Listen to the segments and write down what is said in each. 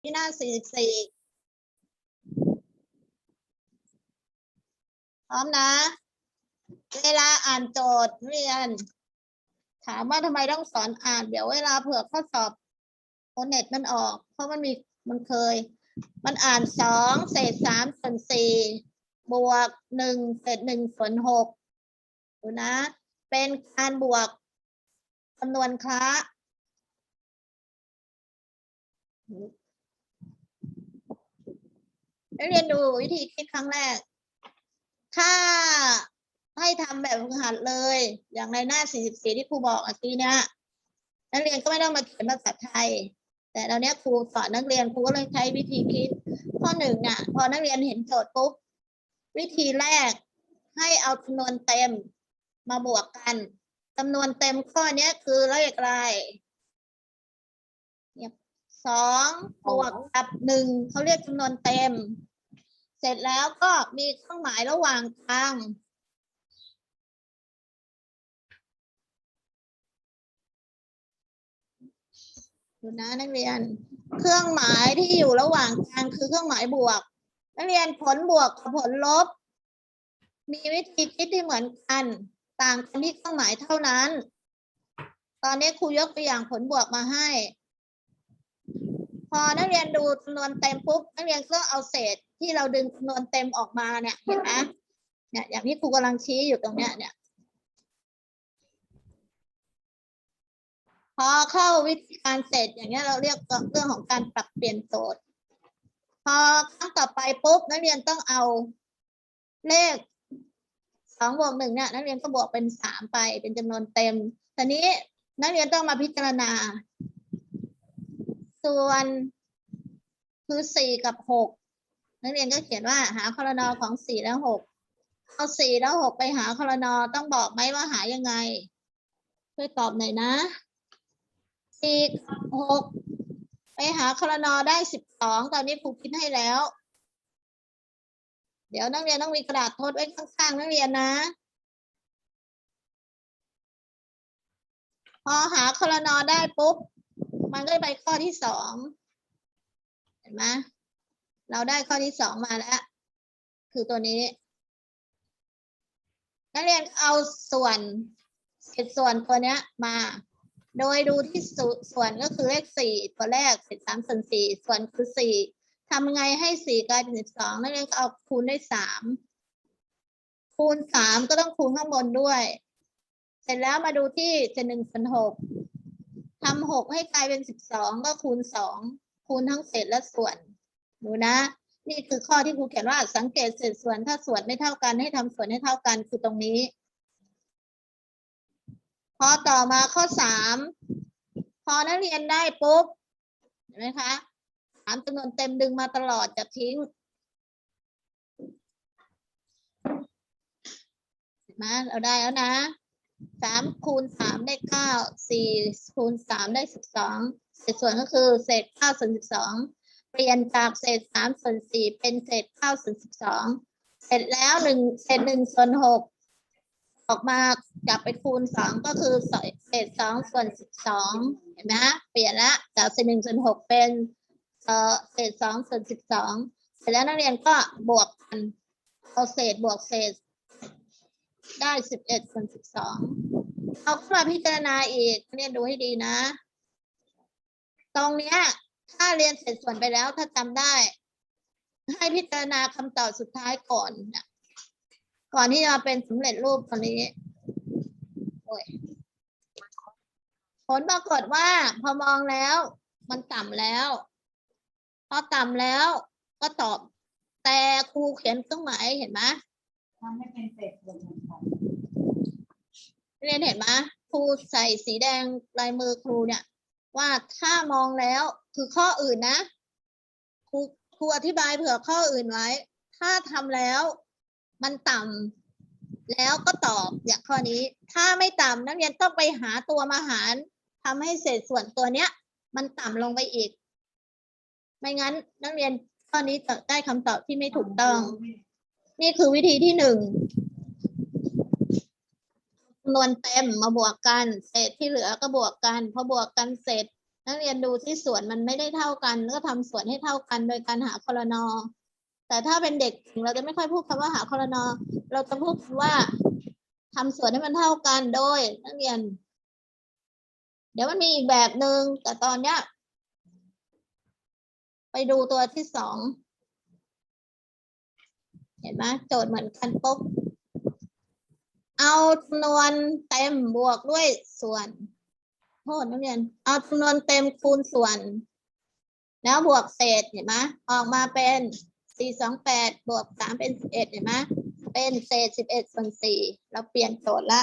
ที่หน้าสี่สิบสี่พร้อมนะ เวลาอ่านโจทย์เรียน ถามว่าทำไมต้องสอนอ่าน เดี๋ยวเวลาเผื่อข้อสอบโอเน็ตมันออก เพราะมันมีมันเคย มันอ่านสองเศษสามส่วนสี่บวกหนึ่งเศษหนึ่งส่วนหกดูนะ เป็นการบวกจำนวนคละ นักเรียนดูวิธีคิดครั้งแรก ถ้าให้ทำแบบฝึกหัดเลย อย่างในหน้า 44 ที่ครูบอกเมื่อกี้เนี่ยนักเรียนก็ไม่ต้องมาเขียนภาษาไทย แต่ตอนเนี้ยครูสอนนักเรียนครูก็เลยใช้วิธีคิด ข้อหนึ่งน่ะ พอนักเรียนเห็นโจทย์ปุ๊บวิธีแรกให้เอาจำนวนเต็มมาบวกกันจำนวนเต็มข้อเนี้ยคือเลขอะไรสองบวกกับหนึ่งเขาเรียกจำนวนเต็ม เสร็จแล้วก็มีเครื่องหมายระหว่างกลาง ดูนะนักเรียน เครื่องหมายที่อยู่ระหว่างกลางคือเครื่องหมายบวก นักเรียนผลบวกกับผลลบ มีวิธีคิดที่เหมือนกัน ต่างกันที่เครื่องหมายเท่านั้น ตอนนี้ครูยกตัวอย่างผลบวกมาให้ พอนักเรียนดูจำนวนเต็มปุ๊บนักเรียนก็เอาเศษ ที่เราดึงจำนวนเต็มออกมาเนี่ยเห็นไหมเนี่ยอย่างที่ครูกำลังชี้อยู่ตรงเนี้ยเนี่ยพอเข้าวิธีการเสร็จอย่างเงี้ยเราเรียกเรื่องของการปรับเปลี่ยนโจทย์พอครั้งต่อไปปุ๊บนักเรียนต้องเอาเลขสองบวกหนึ่งเนี่ยนักเรียนก็บวกเป็นสามไปเป็นจำนวนเต็มทีนี้นักเรียนต้องมาพิจารณา ส่วนคือสี่กับหก นักเรียนก็เขียนว่าหาคอรนอของสี่และหกเอาสี่แล้วหกไปหาคอรนอต้องบอกไหมว่าหายังไงช่วยตอบหน่อยนะสี่หกไปหาคอรนอได้สิบสองตอนนี้ครูคิดให้แล้ว เดี๋ยวนักเรียนต้องมีกระดาษทดไว้ข้างๆนักเรียนนะ พอหาคอรนอได้ปุ๊บ มันก็ไปข้อที่สองเห็นไหม เราได้ข้อที่สองมาแล้ว คือตัวนี้ นักเรียนเอาส่วนเศษส่วนตัวเนี้ยมา โดยดูที่สส่วนก็คือเลขสี่ตัวแรกเศษสามส่วนสี่ส่วนคือสี่ทำไงให้สี่กลายเป็นสิบสองนักเรียนก็เอาคูณด้วยสามคูณสามก็ต้องคูณข้างบนด้วย เสร็จแล้วมาดูที่เศษหนึ่งส่วนหกทำหกให้กลายเป็นสิบสองก็คูณสองคูณทั้งเศษและส่วน ดูนะ นี่คือข้อที่ครูเขียนว่าสังเกตเศษส่วนถ้าส่วนไม่เท่ากันให้ทำส่วนให้เท่ากันคือตรงนี้พอต่อมาข้อสามพอนักเรียนได้ปุ๊บเห็นไหมคะถามจำนวนเต็มดึงมาตลอดจะทิ้งเห็นไหมเราได้แล้วนะสามคูณสามได้เก้าสี่คูณสามได้สิบสองเศษส่วนก็คือเศษเก้าส่วนสิบสอง เปลี่ยนจากเศษสามส่วนสี่เป็นเศษเก้าส่วนสิบสองเสร็จแล้วหนึ่งเศษหนึ่งส่วนหกออกมาจับไปคูณสองก็คือเศษสองส่วนสิบสองเห็นไหมเปลี่ยนละจากเศษหนึ่งส่วนหกเป็นเออเศษสองส่วนสิบสองเสร็จแล้วนักเรียนก็บวกกันเอาเศษบวกเศษ ได้สิบเอ็ดส่วนสิบสองเอาเข้ามาพิจารณาอีกเรียนดูให้ดีนะ ตรงเนี้ย ถ้าเรียนเสร็จส่วนไปแล้วถ้าจำได้ ให้พิจารณาคำตอบสุดท้ายก่อนนะก่อนที่จะมาเป็นสำเร็จรูปตอนนี้โอ้ยผลปรากฏว่า พอมองแล้ว มันต่ำแล้ว พอต่ำแล้วก็ตอบ แต่ครูเขียนเครื่องหมายเห็นไหมทำให้เป็นเศษส่วนของเขาเรียนเห็นไหมครูใส่สีแดงลายมือครูเนี่ย ว่าถ้ามองแล้วคือข้ออื่นนะครูครูอธิบายเผื่อข้ออื่นไว้ ถ้าทำแล้วมันต่ำแล้วก็ตอบอย่างข้อนี้ ถ้าไม่ต่ำนักเรียนต้องไปหาตัวมาหารทำให้เศษส่วนตัวเนี้ย มันต่ำลงไปอีก ไม่งั้นนักเรียนข้อนี้จะได้คำตอบที่ไม่ถูกต้อง นี่คือวิธีที่หนึ่งำนวนเต็มมาบวกกัน เศษที่เหลือก็บวกกันพอบวกกันเสร็จ นักเรียนดูที่ส่วนมันไม่ได้เท่ากัน ก็ทำส่วนให้เท่ากันโดยการหาคอรนอแต่ถ้าเป็นเด็กเราจะไม่ค่อยพูดคำว่าหาคอรนอเราจะพูดว่าทำส่วนให้มันเท่ากันโดยนักเรียน เดี๋ยวมันมีอีกแบบหนึ่งแต่ตอนเนี้ยไปดูตัวที่สองเห็นไหมโจทย์เหมือนกันปุ๊บ เอาจำนวนเต็มบวกด้วยส่วนโทษนักเรียน เอาจำนวนเต็มคูณส่วน แล้วบวกเศษเห็นไหมออกมาเป็นสี่สองแปดบวกสามเป็นสิบเอ็ดเห็นไหมเป็นเศษสิบเอ็ดส่วนสี่เราเปลี่ยนโจทย์ละ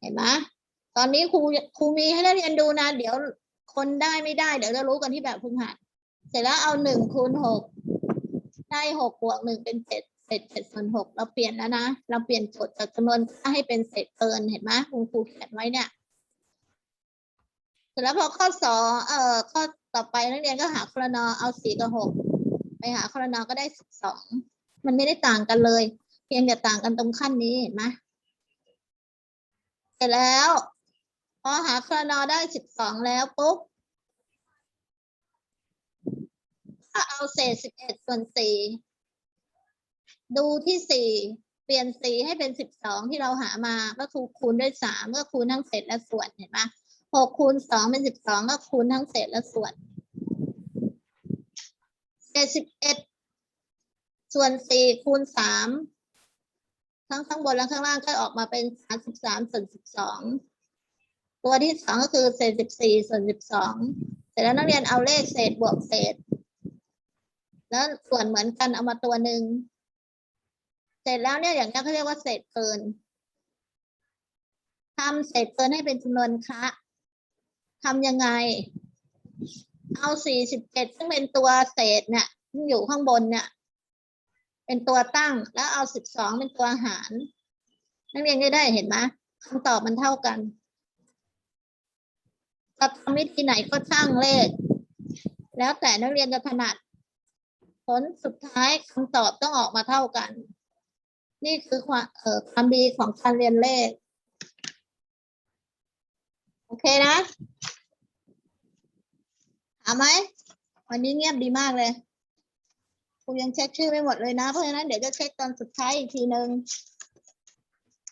เห็นไหมตอนนี้ครูครูมีให้นักเรียนดูนะ เดี๋ยวคนได้ไม่ได้เดี๋ยวจะรู้กันที่แบบพึงหัดเสร็จแล้วเอาหนึ่งคูณหกได้หกบวกหนึ่งเป็นเศษ เศษเจ็ดส่วนหกเราเปลี่ยนแล้วนะ เราเปลี่ยนโจทย์จากจำนวนค่าให้เป็นเศษเกินเห็นไหมคุณครูเขียนไว้เนี่ยเสร็จแล้วพอข้อสองเอ่อข้อต่อไปนักเรียนก็หาคอรนอเอาสี่กับหกไปหาคอรนอก็ได้สิบสองมันไม่ได้ต่างกันเลย เพียงแต่ต่างกันตรงขั้นนี้เห็นไหมเสร็จแล้วพอหาคอรนอได้สิบสองแล้วปุ๊บถ้าเอาเศษสิบเอ็ดส่วนสี่ ดูที่สี่เปลี่ยนสีให้เป็นสิบสองที่เราหามาก็คูณคูณด้วยสามก็คูณทั้งเศษและส่วนเห็นไหมหกคูณสองเป็นสิบสองก็คูณทั้งเศษและส่วนเศษสิบเอ็ดส่วนสี่คูณสามทั้งข้างบนและข้างล่างก็ออกมาเป็นสามสิบสามส่วนสิบสองตัวที่สองก็คือเศษสิบสี่ส่วนสิบสองเสร็จแล้วนักเรียนเอาเลขเศษบวกเศษ แล้วส่วนเหมือนกันเอามาตัวหนึ่ง เสร็จแล้วเนี่ยอย่างนี้เขาเรียกว่าเศษเกินทำเศษเกินให้เป็นจำนวนคะทำยังไง เอาสี่สิบเจ็ดซึ่งเป็นตัวเศษเนี่ยที่อยู่ข้างบนเนี่ย เป็นตัวตั้งแล้วเอาสิบสองเป็นตัวหารนักเรียนก็ได้เห็นไหมคำตอบมันเท่ากันจะทำวิธีไหนก็ช่างเลข แล้วแต่นักเรียนจะถนัด ผลสุดท้ายคำตอบต้องออกมาเท่ากัน นี่คือความเอ่อความดีของการเรียนเลข โอเคนะถามไหมวันนี้เงียบดีมากเลยครูยังเช็คชื่อไม่หมดเลยนะ เพราะฉะนั้นเดี๋ยวจะเช็คตอนสุดท้ายอีกทีหนึ่ง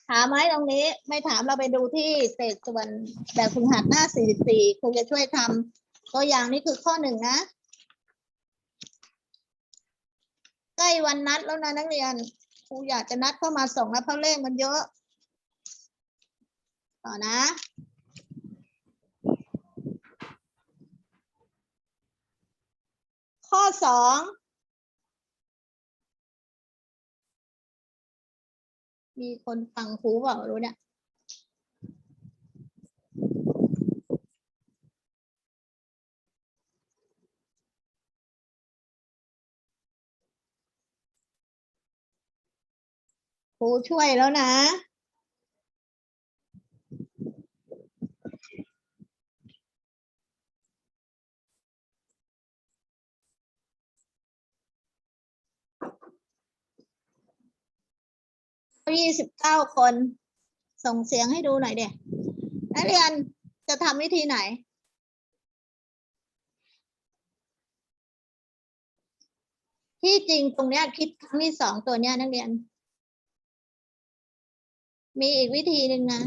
ถามไหมตรงนี้ ไม่ถามเราไปดูที่เศษส่วนแบบฝึกหัดหน้า 44ครูจะช่วยทำตัวอย่างนี้คือข้อหนึ่งนะ ใกล้วันนัดแล้วนะนักเรียน รูอยากจะนัดเข้ามาส่งแล้วเพราะเลขมันเยอะ ต่อนะข้อสองมีคนฟังครูเปล่ารู้เนี่ย รูช่วยแล้วนะ ยี่สิบเก้าคน ส่งเสียงให้ดูหน่อยเด็กนักเรียนจะทำวิธีไหนที่จริงตรงเนี้ยคิดครั้งที่สองตัวเนี้ยนักเรียน มีอีกวิธีหนึ่งนะ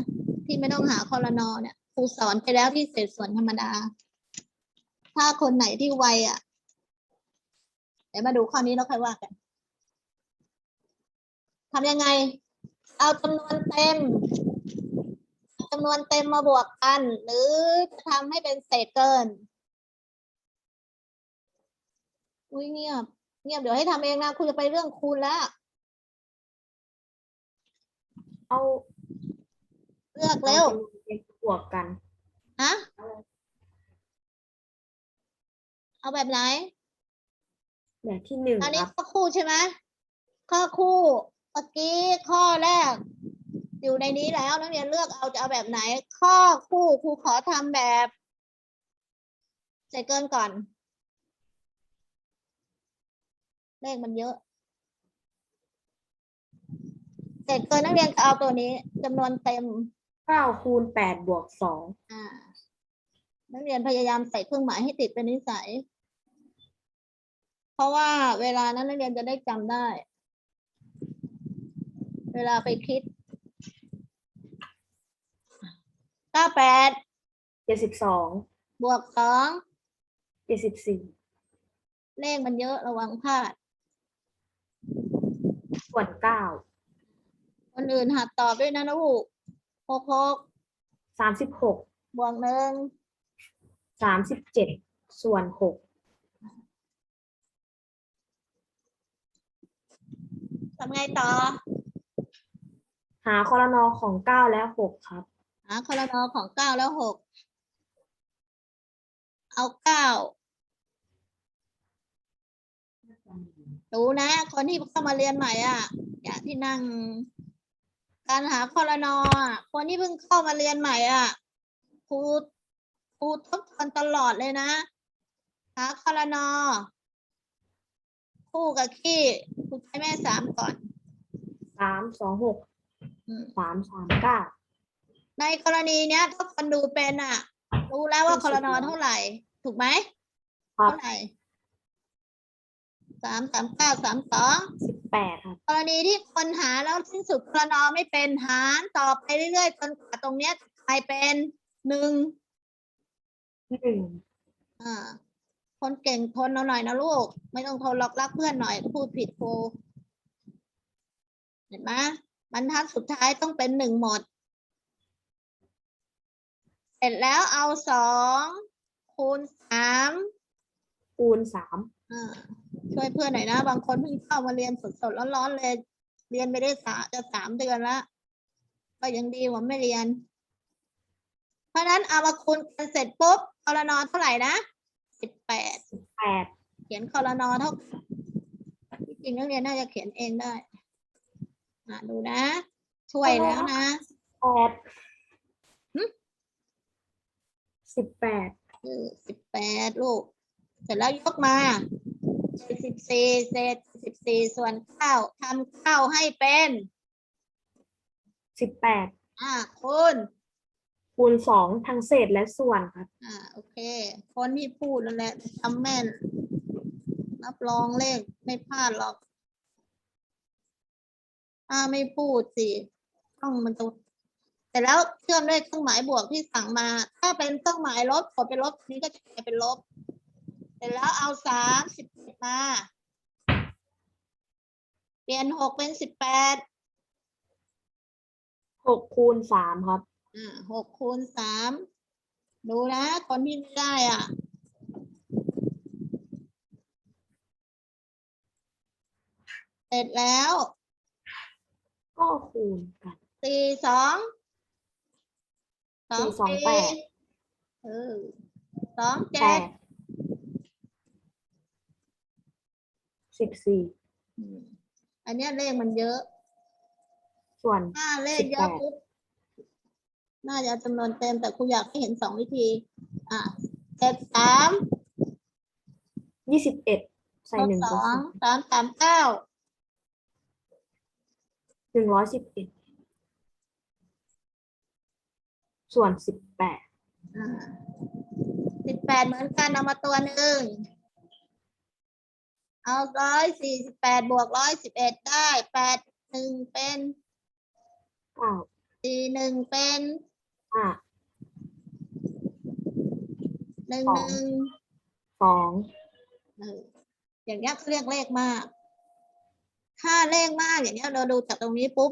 ที่ไม่ต้องหาคอรนอเนี่ยครูสอนไปแล้วที่เศษส่วนธรรมดา ถ้าคนไหนที่ไวอะเดี๋ยวมาดูข้อนี้แล้วค่อยว่ากันทำยังไง เอาจำนวนเต็มจำนวนเต็มมาบวกกัน หรือจะทำให้เป็นเศษเกิน อุ้ยเงียบ เงียบเดี๋ยวให้ทำเองนะคุณจะไปเรื่องคูณแล้ว เอาเลือกเร็วเป็นบวกกันฮะเอาแบบไหน แบบที่หนึ่งอันคนี้รับข้อคู่ใช่ไหมข้อคู่เมื่อกี้ข้อแรก อยู่ในนี้แล้วนักเรียนเลือกเอาจะเอาแบบไหน ข้อคู่ครูขอทำแบบเศษเกินก่อน เลขมันเยอะ เศษเกินนักเรียนก็เอาตัวนี้จำนวนเต็มเก้าคูณแปดบวกสองอ่า นักเรียนพยายามใส่เครื่องหมายให้ติดเป็นนิสัย เพราะว่าเวลานั้นนักเรียนจะได้จำได้ เวลาไปคิดเก้าแปดเจ็ดสิบสองบวกสองเจ็ดสิบสี่เลขมันเยอะระวังพลาดส่วนเก้า คนอื่นหัดตอบด้วยนะนะลูกหกหกสามสิบหกบวกหนึ่งสามสิบเจ็ดส่วนหกทำไงต่อ หาคอรนอของเก้าและหกครับ หาคอรนอของเก้าแล้วหกเอาเก้าดูนะ คนที่เข้ามาเรียนใหม่อะ อย่างที่นั่ง การหาคอรนอะคนที่เพิ่งเข้ามาเรียนใหม่อะครูครูทบทวนตลอดเลยนะหาคอรนอคู่กับขี้ครูใช้แม่สามก่อนสามสองหกอืมสามสามเก้าในกรณีเนี้ยถ้าคนดูเป็นอะ รู้แล้วว่ารู้คสึอกรนอแล้วเท่าไหร่ ถูกไหมครับเท่าไหร่สามสามเก้าสามสองสิบ แปดครับกรณีที่คนหาแล้วสิ้นสุดคอรนอไม่เป็นหารต่อไปเรื่อยๆจนกว่าตรงเนี้ยจะกลายเป็นหนึ่งหนึ่งอ่าคนเก่งทนเอาหน่อยนะลูก ไม่ต้องทนหรอกรักเพื่อนหน่อยพูดผิดครูเห็นไหมบรรทัดสุดท้ายต้องเป็นหนึ่งหมด เสร็จแล้วเอาสองคูณสามคูณสามอ่า ช่วยเพื่อนหน่อยนะ บางคนเพิ่งเข้ามาเรียนสดๆร้อนๆเลย เรียนไปได้สาจะสามเดือนละก็ยังดีกว่าไม่เรียน เพราะฉะนั้นเอามาคูณกันเสร็จปุ๊บคอรนอเท่าไหร่นะสิบแปดสิบแปดเขียนคอรนอเท่ากันที่จริงนักเรียนน่าจะเขียนเองได้อ่าดูนะ ช่วยแล้วนะแปดหึสิบแปดคือสิบแปดลูก เสร็จแล้วยกมา เจ็ดสิบสี่เศษสิบสี่ส่วนเก้าทำเก้าให้เป็นสิบแปดอ่าคูณคูณสองทั้งเศษและส่วนครับ อ่าโอเค คนที่พูดนั่นแหละทำแม่น รับรองเลขไม่พลาดหรอก ถ้าไม่พูดสิต้องมันจะแต่แล้วเชื่อมด้วยเครื่องหมายบวกที่สั่งมา ถ้าเป็นเครื่องหมายลบกดเป็นลบนี้ก็จะกลายเป็นลบ เสร็จแล้วเอาสามสิบเอ็ดมา เปลี่ยนหกเป็นสิบแปดหกคูณสามครับ อ่าหกคูณสามดูนะ คนที่ไม่ได้อะ เสร็จแล้วก็คูณกัน สี่สองสองสี่สองแปด เออสองแปเจ็ดด สิบสี่อืมอันเนี้ยเลขมันเยอะ ส่วน ถ้าเลขเยอะ18ปุ๊บน่าจะจำนวนเต็มแต่ครูอยากให้เห็นสองวิธี อะเจ็ดสามยี่สิบเอ็ดใส่ลบหนึ่งสก็องสามสามเก้าหนึ่งร้อยสิบเอ็ดส่วนสิบแปดสิบแปดเหมือนกันเอามาตัวหนึ่ง เอาร้อยสี่สิบแปดบวกร้อยสิบเอ็ดได้แปดหนึ่งเป็นเก้าสี่หนึ่งเป็นห้าหนึ่งสองหนึ่งสองเอออย่างเงี้ยเขาเรียกเลขมาก ถ้าเลขมากอย่างเงี้ยเราดูจากตรงนี้ปุ๊บ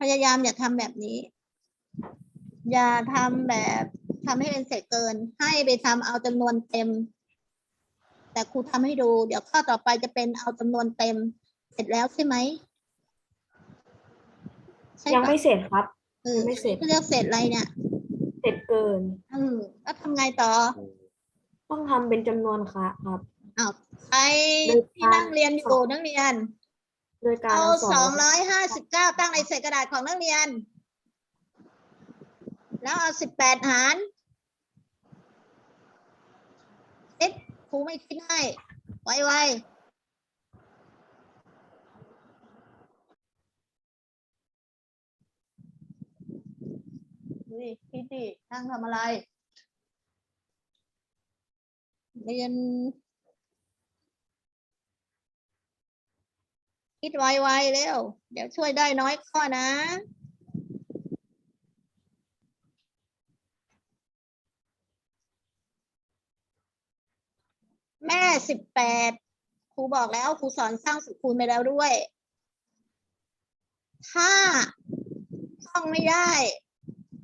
พยายามอย่าทำแบบนี้ อย่าทำแบบทำให้เป็นเศษเกิน ให้ไปทำเอาจำนวนเต็ม แต่ครูทำให้ดู เดี๋ยวข้อต่อไปจะเป็นเอาจำนวนเต็ม เสร็จแล้วใช่ไหมใช่ยังปะไม่เสร็จครับ เออไม่เสร็จเขาเรียกเศษอะไรเนี่ยเสร็จเกิน เออแล้วทำไงต่อต้องทำเป็นจำนวนค่ะครับ อ้าวใครโดยที่การนั่งเรียนอยู่นักเรียน โดยการเอาเอาสสอองงร้อยห้าสิบเก้าตั้งในเศษกระดาษของนักเรียน แล้วเอาสิบแปดหารเอ๊ะ ครูไม่คิดให้ ไวๆดูดิคิดดินั่งทำอะไร เรียน คิดไวๆเร็ว เดี๋ยวช่วยได้น้อยข้อนะ แม่สิบแปดครูบอกแล้วครูสอนสร้างสุคูณไปแล้วด้วย ถ้าท่องไม่ได้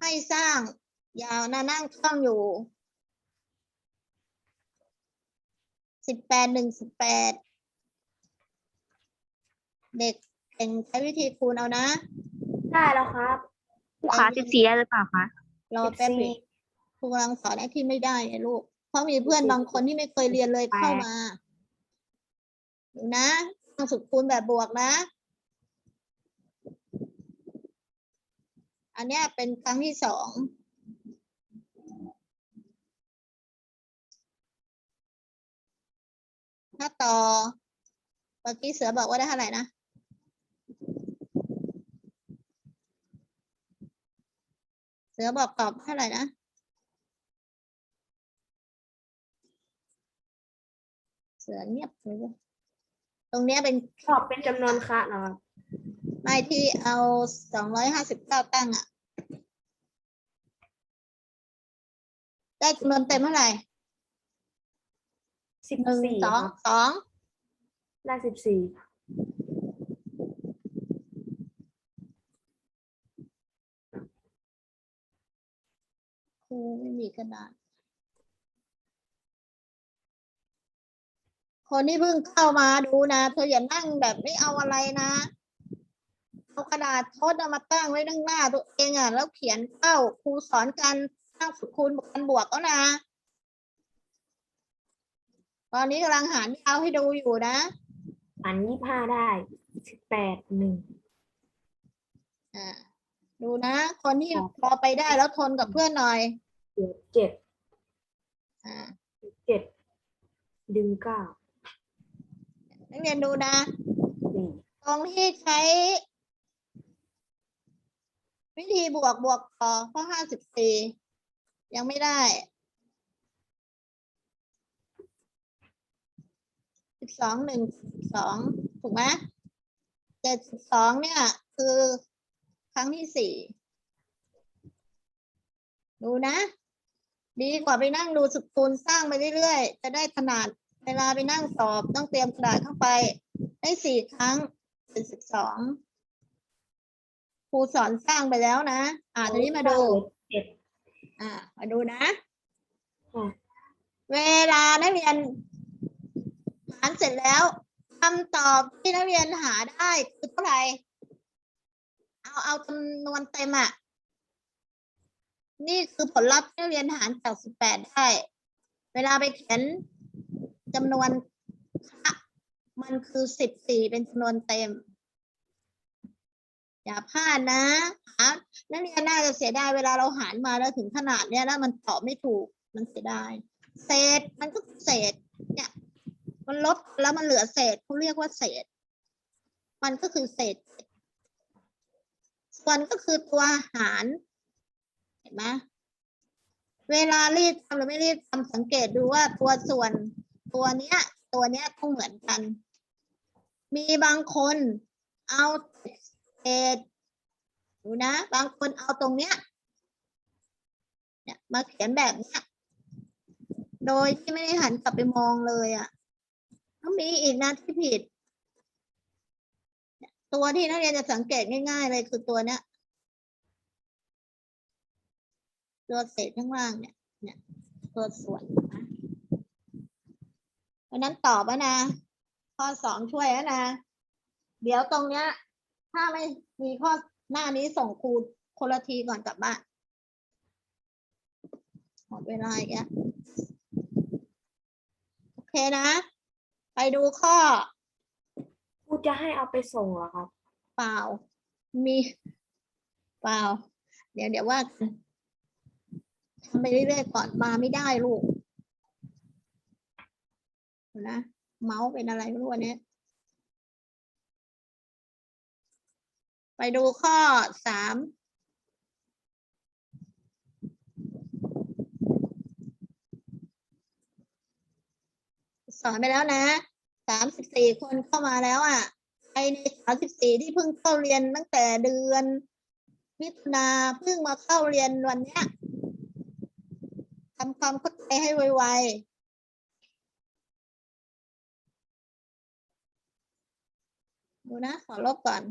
ให้สร้าง ยาวนะนั่งท่องอยู่สิบแปดหนึ่งสิบแปดเด็กเก่งใช้วิธีคูณเอานะได้แล้วครับครูคะสิบสี่ได้หรือเปล่าคะรอแป๊บนึงครูกำลังสอนไอ้ที่ไม่ได้ไงลูกเพ ราะมีเพื่อนบางคนที่ไม่เคยเรียนเลยเข้ามาดูนะสร้างสุคูณแบบบวกนะ อันเนี้ยเป็นครั้งที่สองถ้าต่อเมื่อกี้เสือบอกว่าได้เท่าไหร่นะเสือบอกตอบเท่าไหร่นะ เสือเงียบเลยเว้ยตรงเนี้ยเป็นตอบเป็นจำนวนคะนะครับไม่ที่เอาสองร้อยห้าสิบเก้าตั้งอะได้จำนวนเต็มเท่าไหร่สิบหนึ่งสี่สองสองได้สิบสี่ครูไม่มีกระดาษ คนที่เพิ่งเข้ามาดูนะเธออย่านั่งแบบไม่เอาอะไรนะเอากระดาษโทษเอามาตั้งไว้ข้างหน้าตัวเองอะแล้วเขียนเข้าครูสอนการสร้างสุคูณกันบวกก็นะตอนนี้กำลังหารยาวให้ดูอยู่นะอันยี่ห้าได้สิบแปดหนึ่งอ่าดูนะ คนที่พอไปได้แล้วทนกับเพื่อนหน่อยเหลือเจ็ดอ่าเจ็ดดึงเก้า นักเรียนดูนะ ตรงที่ใช้ วิธีบวกบวกต่อข้อห้าสิบสี่ยังไม่ได้สิบสองหนึ่งสองถูกไหมเจ็ดสิบสองเนี่ย คือครั้งที่สี่ดูนะ ดีกว่าไปนั่งดูสกุลสร้างไปเรื่อยๆ จะได้ขนาด เวลาไปนั่งสอบต้องเตรียมกระดาษเข้าไปได้สี่ครั้งเป็นสิบสองครูสอนสร้างไปแล้วนะ อ่าทีนี้มาดูเจ็ดอ่า มาดูนะอะเวลานักเรียนหารเสร็จแล้วคำตอบที่นักเรียนหาได้คือเท่าไหร่ เอาเอาจำนวนเต็มอะ นี่คือผลลัพธ์ที่นักเรียนหารจากสิบแปดได้ เวลาไปเขียน จำนวนคะมันคือสิบสี่เป็นจำนวนเต็ม อย่าพลาดนะหานักเรียนน่าจะเสียดายเวลาเราหารมาแล้วถึงขนาดเนี้ยแล้วมันตอบไม่ถูกมันเสียดายเศษมันก็เศษ เนี่ย มันลบแล้วมันเหลือเศษเขาเรียกว่าเศษ มันก็คือเศษ ส่วนก็คือตัวหารเห็นไหมเวลารีดทำหรือไม่รีดทำสังเกตดูว่าตัวส่วน ตัวเนี้ย ตัวเนี้ยต้องเหมือนกัน มีบางคนเอาเศษดูนะ บางคนเอาตรงเนี้ยเนี่ยมาเขียนแบบเนี้ย โดยที่ไม่ได้หันกลับไปมองเลยอะ่ะก็มีอีกนะที่ผิด ตัวที่นักเรียนจะสังเกตง่ายๆเลยคือตัวเนี้ยตัวเศษข้างล่างเนี่ย เนี่ย ตัวส่วนนะ ราะฉะนั้นตอบแล้วนะ ข้อสองช่วยแล้วนะ เดี๋ยวตรงเนี้ย ถ้าไม่มีข้อหน้านี้ส่งครูคนละทีก่อนกลับบ้านหมดเวลาอีกแล้วโอเคนะ ไปดูข้อครูจะให้เอาไปส่งเหรอครับ เปล่า มีเปล่า เดี๋ยวเดี๋ยวว่ากันทำไปเรื่อยๆก่อนมาไม่ได้ลูกเดี๋ยว นะเมาส์เป็นอะไรรู้วันนี้ไปดูข้อสามสอนไปแล้วนะสามสิบสี่คนเข้ามาแล้วอะไอในสามสิบสี่ที่เพิ่งเข้าเรียนตั้งแต่เดือนมิถุนาเพิ่งมาเข้าเรียนวันเนี้ยทำความเข้าใจให้ไว ดูนะ ขอลบก่อน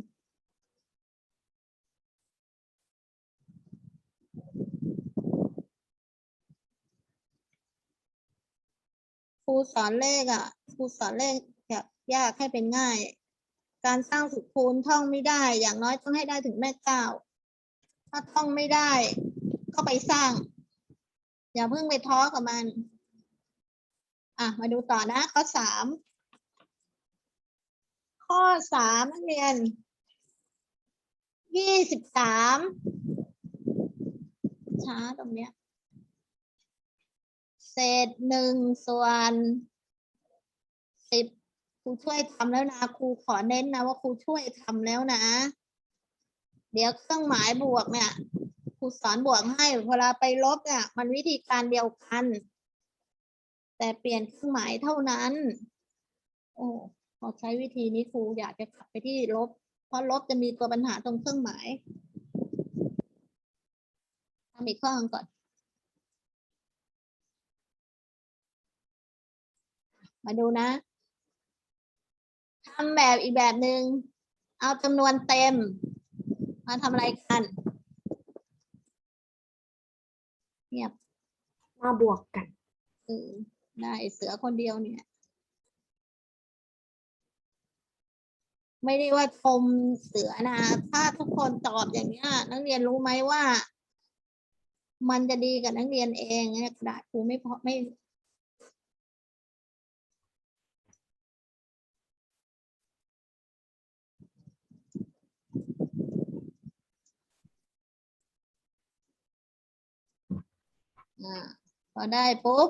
ครูสอนเลขอะ ครูสอนเลขจากยากให้เป็นง่าย การสร้างสุขคูณท่องไม่ได้ อย่างน้อยต้องให้ได้ถึงแม่เก้า ถ้าท่องไม่ได้ก็ไปสร้าง อย่าเพิ่งไปท้อกับมัน อะ มาดูต่อนะข้อสาม ข้อสามนักเรียนยี่สิบสามช้าตรงเนี้ย เศษหนึ่งส่วนสิบครูช่วยทำแล้วนะครูขอเน้นนะว่าครูช่วยทำแล้วนะ เดี๋ยวเครื่องหมายบวกเนี่ยครูสอนบวกให้เวลาไปลบเนี่ย มันวิธีการเดียวกัน แต่เปลี่ยนเครื่องหมายเท่านั้น โอ้ อใช้วิธีนี้ครูอยากจะกลับไปที่ลบ เพราะลบจะมีตัวปัญหาตรงเครื่องหมายทำอีกข้อหนึ่งก่อน มาดูนะทำแบบอีกแบบหนึ่งเอาจำนวนเต็ม มาทำอะไรกันเงียบมาบวกกันเออได้เสือคนเดียวเนี่ย ไม่ได้ว่าชมเสือนะถ้าทุกคนตอบอย่างเนี้ยนักเรียนรู้ไหมว่า มันจะดีกับนักเรียนเองเนี่ยกระดาษครูไม่พอไม่พอได้ปุ๊บ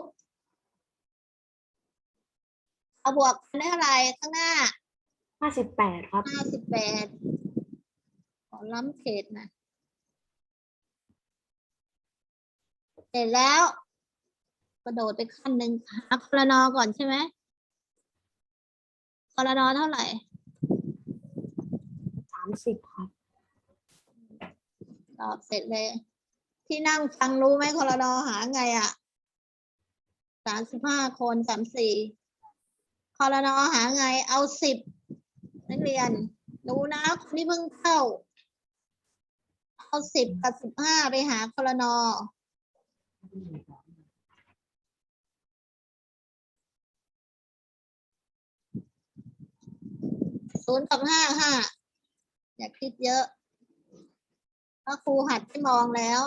เอาบวกกันได้เท่าไหร่ข้างหน้า ห้าสิบแปดครับ ห้าสิบแปดขอล้ำเขตนะเสร็จแล้ว กระโดดไปขั้นหนึ่งหาคลนอก่อนใช่ไหมคลนอเท่าไหร่สามสิบครับ ตอบเสร็จเลย ที่นั่งฟังรู้ไหมคลนอหาไงอะสามสิบห้าคนสามสี่คลนอหาไงเอาสิบ นักเรียน ดูนะคนที่เพิ่งเข้า เอาสิบกับสิบห้าไปหาคลนอศูนย์กับห้าห้าอย่าคิดเยอะพราะครูหัดให้มองแล้ว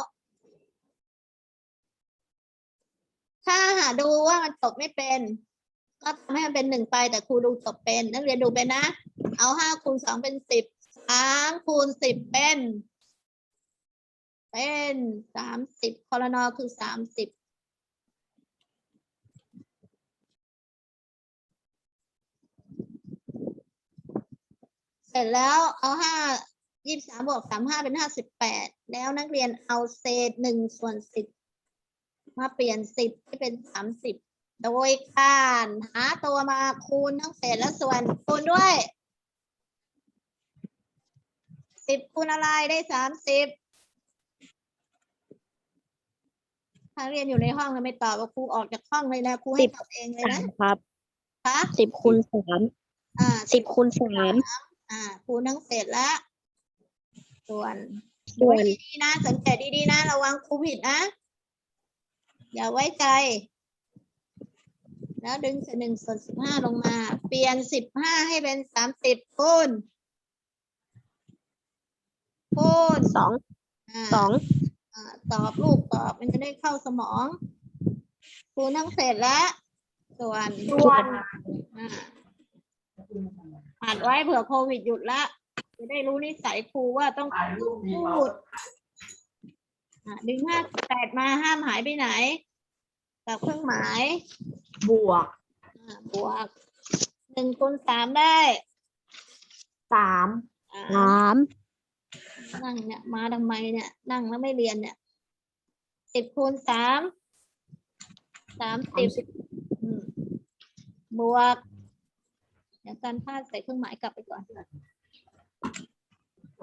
ถ้าหาดูว่ามันจบไม่เป็น ก็ทำให้มันเป็นหนึ่งไปแต่ครูดูจบเป็น นักเรียนดูเป็นนะ เอาห้าคูณสองเป็นสิบสามคูณสิบเป็น เป็นสามสิบคอรนอคือสามสิบเสร็จแล้วเอาห้ายี่สามบวกสามห้าเป็นห้าสิบแปดแล้วนักเรียนเอาเศษหนึ่งส่วนสิบมาเปลี่ยนสิบให้เป็นสามสิบ โดยการหาตัวมาคูณทั้งเศษและส่วนคูณด้วยสิบคูณอะไรได้สามสิบถ้าเรียนอยู่ในห้องแล้วไม่ตอบว่าครูออกจากห้องเลยนะครูให้ตอบเองเลยสานะมครับคะสิบคูณสามอ่าสิบคูณสามอ่าคูณทั้งเศษและส่วนส่วน ดีๆนะ สังเกตดีๆนะ ระวังครูผิดนะ อย่าไว้ใจ แล้วดึงเศษหนึ่งส่วนสิบห้าลงมา เปลี่ยนสิบห้าให้เป็นสามสิบคูณคูณสองอ่าสองอ่าตอบลูกตอบมันจะได้เข้าสมองคูณทั้งเศษและ ส่วนส่วนอ่าอัดไว้เผื่อโควิดหยุดละ จะได้รู้นิสัยครูว่าต้องพูดอะดึงห้าแปดมาห้ามหายไปไหน กับเครื่องหมายบวกอ่าบวกหนึ่งคูณสามได้สามอ่าสามนั่งเนี่ยมาทำไมเนี่ยนั่งแล้วไม่เรียนเนี่ยสิบคูณสามสามสิบอืมบวก เดี๋ยวการพลาดใส่เครื่องหมายกลับไปก่อน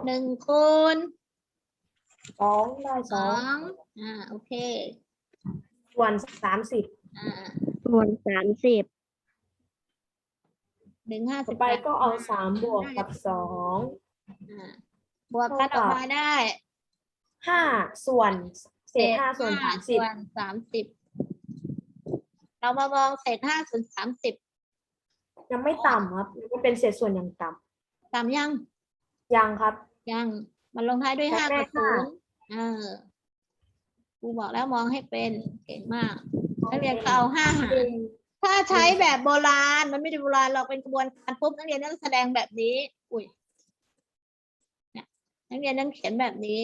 หนึ่งคูณสองได้สสอองงอ่าโอเค ส่วนสามสิบอ่าส่วนสามสิบหนึ่งห้าต่สิอบไปก็เอาสามบวกกับสองอ่าบวกกันออกมาได้ห้าส่วนเศษห้าส่วนสามสิบส่วนสามสิบเรามามองเศษห้าส่วนสามสิบยังไม่ต่ำครับยังเป็นเศษส่วนยังต่ตามยังำยังครับ ยัง มันลงท้ายด้วยแต่ห้าแม่กับศูค่ะ นย์เออค รูบอกแล้วมองให้เป็นเก่งมากนักเรียนก็เอาห้าหารถ้าใช้แบบโบราณ มันไม่ได้โบราณเราเป็นกระบวนการปุ๊บนักเรียนต้องแสดงแบบนี้ อุ้ยเนี่ยนักเรียนต้องเขียนแบบนี้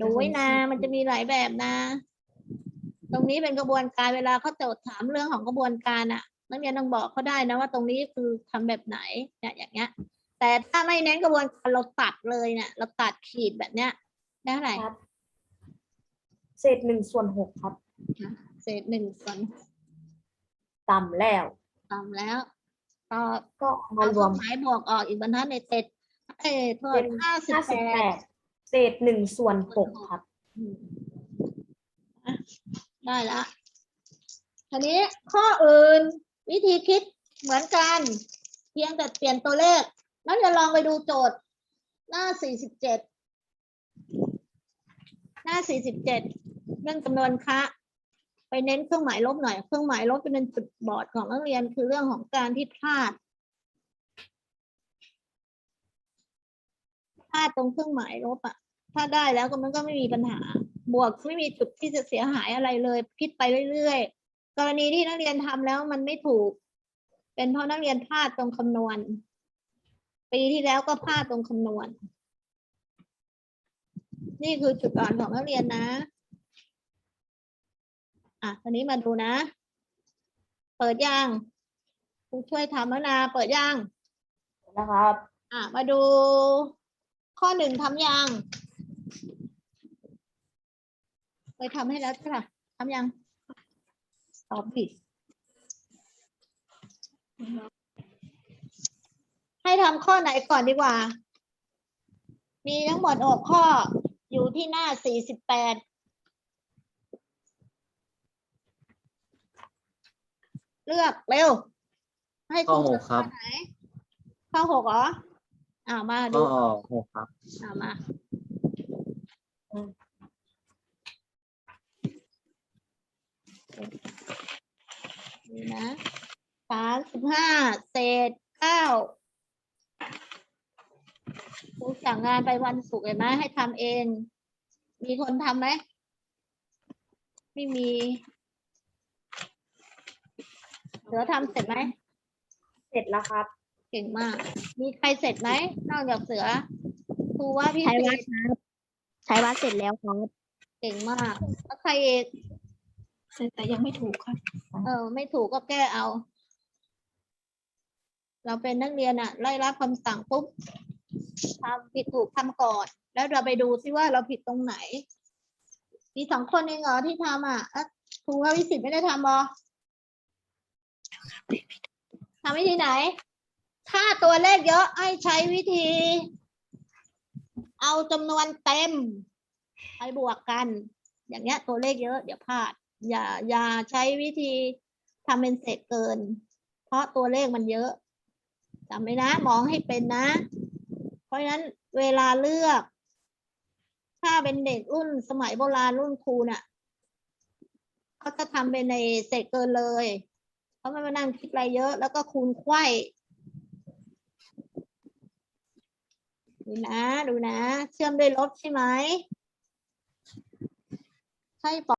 ดูไว้นะมันจะมีหลายแบบนะ ตรงนี้เป็นกระบวนการเวลาเขาโจทย์ถามเรื่องของกระบวนการอะนักเรียนต้องบอกเขาได้นะว่าตรงนี้คือทำแบบไหนเนี่ยอย่างเงี้ย แต่ถ้าไม่เน้นกระบวนการเราตัดเลยเนี่ยเราตัดขีดแบบเนี้ยได้เท่าไหร่ครับ เศษหนึ่งส่วนหกครับเศษหนึ่งส่วนต่ำแล้วต่ำแล้ว ก็ก็เอาเอามารเควรื่อมงหมายบวกออกอีกบรรทัดในเศษเอ้ยโทษเป็น ห้าสิบห้าแปสิบแปดดเศษหนึ่งส่วนหกครับอืมอะได้ละทีนี้ข้ออื่นวิธีคิดเหมือนกัน เพียงแต่เปลี่ยนตัวเลขนักเรียนลองไปดูโจทย์ หน้าสี่สิบเจ็ดหน้าสี่สิบเจ็ดเรื่องจำนวนคะไปเน้นเครื่องหมายลบหน่อย เครื่องหมายลบเป็นจุดบอดของนักเรียนคือเรื่องของการที่พลาดพลาดตรงเครื่องหมายลบอะถ้าได้แล้วก็มันก็ไม่มีปัญหา บวกไม่มีจุดที่จะเสียหายอะไรเลยคิดไปเรื่อยๆ กรณีที่นักเรียนทำแล้วมันไม่ถูก เป็นเพราะนักเรียนพลาดตรงคำนวณ ปีที่แล้วก็พลาดตรงคำนวณ นี่คือจุดอ่อนของนักเรียนนะ อะทีนี้มาดูนะ เปิดยังครูช่วยทำแล้วนะเปิดยังนะครับ อะ มาดู ข้อหนึ่งทำยังเคยทำให้แล้วใช่ปะทำยัง ตอบผิดให้ทำข้อไหนก่อนดีกว่า มีทั้งหมดหกข้ออยู่ที่หน้าสี่สิบแปด เลือกเร็ว ให้ครูข้อหกครับเลือกข้อไหนข้อหกเหรออ่ามาดูก็หกครับเอามานี่นะสามสิบห้าเศษเก้าครูสั่งงานไปวันศุกร์เห็นไหมให้ทำเอง มีคนทำไหม ไม่มี เหลือทำเสร็จไหม เสร็จแล้วครับ เก่งมาก มีใครเสร็จไหมนอกจากเสือครูว่าพี่ใช้เศวัดษครับใช้วัดเสร็จแล้วครับ เก่งมากแล้วใครอีกแต่ยังไม่ถูกค่ะเออ ไม่ถูกก็แก้เอา เราเป็นนักเรียนอะไล่รับคำสั่งปุ๊บทำผิดถูกทำก่อน แล้วเราไปดูซิว่าเราผิดตรงไหน มีสองคนเองเหรอที่ทำอะแล้วครูว่าวิสิตไม่ได้ทำบอ ทำวิธีไหน ถ้าตัวเลขเยอะให้ใช้วิธี เอาจำนวนเต็ม ไปบวกกัน อย่างเงี้ย ตัวเลขเยอะ เดี๋ยวพลาด อย่าอย่าใช้วิธีทำเป็นเศษเกิน เพราะตัวเลขมันเยอะจำไว้นะ มองให้เป็นนะ เพราะฉะนั้นเวลาเลือก ถ้าเป็นเด็กรุ่นสมัยโบราณรุ่นครูน่ะเขาจะทำเป็นในเศษเกินเลย เขาไม่มานั่งคิดอะไรเยอะ แล้วก็คูณไข่ดูนะดูนะ เชื่อมด้วยลบใช่ไหมใช่ปะ